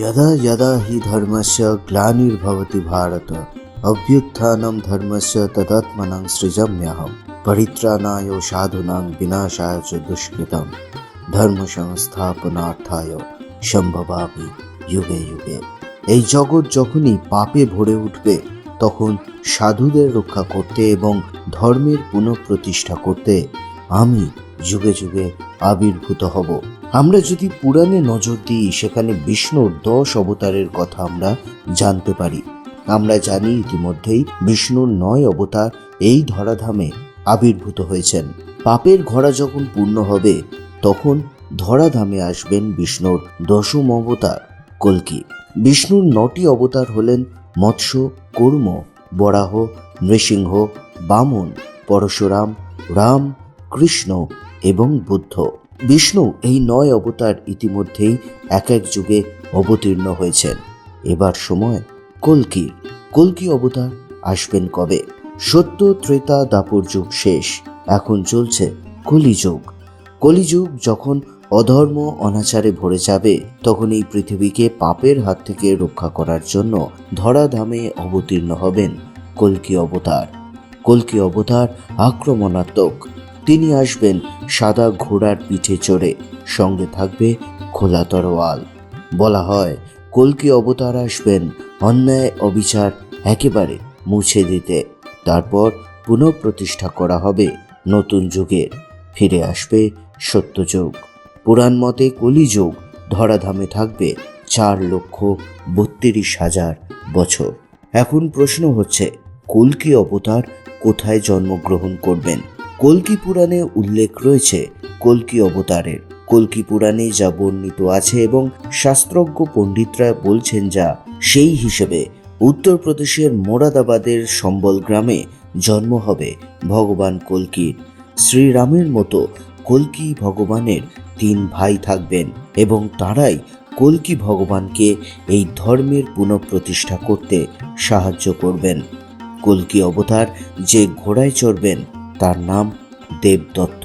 यदा यदा हि धर्मस्य ग्लानिर्भवति भारत अभ्युत्थानं धर्मस्य तदात्मनं सृजम्यहं परित्राणाय साधूनां विनाशाय च दुष्कृतं ধর্মসংস্থাপনার্থায় সম্ভবামি যুগে যুগে এই জগৎ যখনই পাপে ভরে উঠবে তখন সাধুদের রক্ষা করতে এবং ধর্মের পুনঃপ্রতিষ্ঠা করতে আমি যুগে যুগে আবির্ভূত হব আমরা যদি পুরাণে নজর দিই, সেখানে বিষ্ণুর দশ অবতারের কথা আমরা জানতে পারি। আমরা জানি ইতিমধ্যেই বিষ্ণুর নয় অবতার এই ধরাধামে আবির্ভূত হয়েছেন। পাপের ঘোড়া যখন পূর্ণ হবে, তখন ধরাধামে আসবেন বিষ্ণুর দশম অবতার কল্কি। বিষ্ণুর নটি অবতার হলেন মৎস্য, কর্ম, বরাহ, নৃসিংহ, বামন, পরশুরাম, রাম, কৃষ্ণ এবং বুদ্ধ। বিষ্ণু এই নয় অবতার ইতিমধ্যেই এক এক যুগে অবতীর্ণ হয়েছেন। এবার সময় কল্কির। কল্কি অবতার আসবেন কবে? সত্য, ত্রেতা, দাপর যুগ শেষ। এখন চলছে কলিযুগ। কলিযুগ যখন অধর্ম অনাচারে ভরে যাবে, তখন এই পৃথিবীকে পাপের হাত থেকে রক্ষা করার জন্য ধরাধামে অবতীর্ণ হবেন কল্কি অবতার। কল্কি অবতার আক্রমণাত্মক। তিনি আসবেন সাদা ঘোড়ার পিঠে চড়ে, সঙ্গে থাকবে খোলা তরোয়াল। বলা হয়, কল্কি অবতার আসবেন অন্যায় অবিচার একেবারে মুছে দিতে। তারপর পুনঃপ্রতিষ্ঠা করা হবে নতুন যুগের। ফিরে আসবে সত্যযুগ। পুরাণ মতে কলিযুগ ধরাধামে থাকবে চার লক্ষ বত্রিশ হাজার বছর। এখন প্রশ্ন হচ্ছে, কল্কি অবতার কোথায় জন্মগ্রহণ করবেন? কল্কি পুরাণে উল্লেখ রয়েছে কল্কি অবতারের। কল্কি পুরাণে যা বর্ণিত আছে এবং শাস্ত্রজ্ঞ পণ্ডিতরা বলছেন যা, সেই হিসেবে উত্তরপ্রদেশের মোরাদাবাদের সম্বল গ্রামে জন্ম হবে ভগবান কল্কির। শ্রীরামের মতো কল্কি ভগবানের তিন ভাই থাকবেন এবং তারাই কল্কি ভগবানকে এই ধর্মের পুনঃপ্রতিষ্ঠা করতে সাহায্য করবেন। কল্কি অবতার যে ঘোড়ায় চড়বেন তার নাম দেব দত্ত।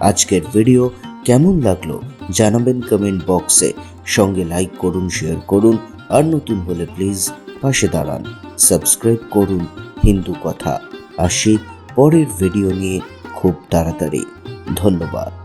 আজকের ভিডিও কেমন লাগল জানাবেন কমেন্ট বক্সে সঙ্গে লাইক করুন শেয়ার করুন, আর নতুন হলে প্লিজ পাশে দাঁড়ান। সাবস্ক্রাইব করুন হিন্দু কথা। আসি পরের ভিডিও নিয়ে খুব তাড়াতাড়ি। ধন্যবাদ।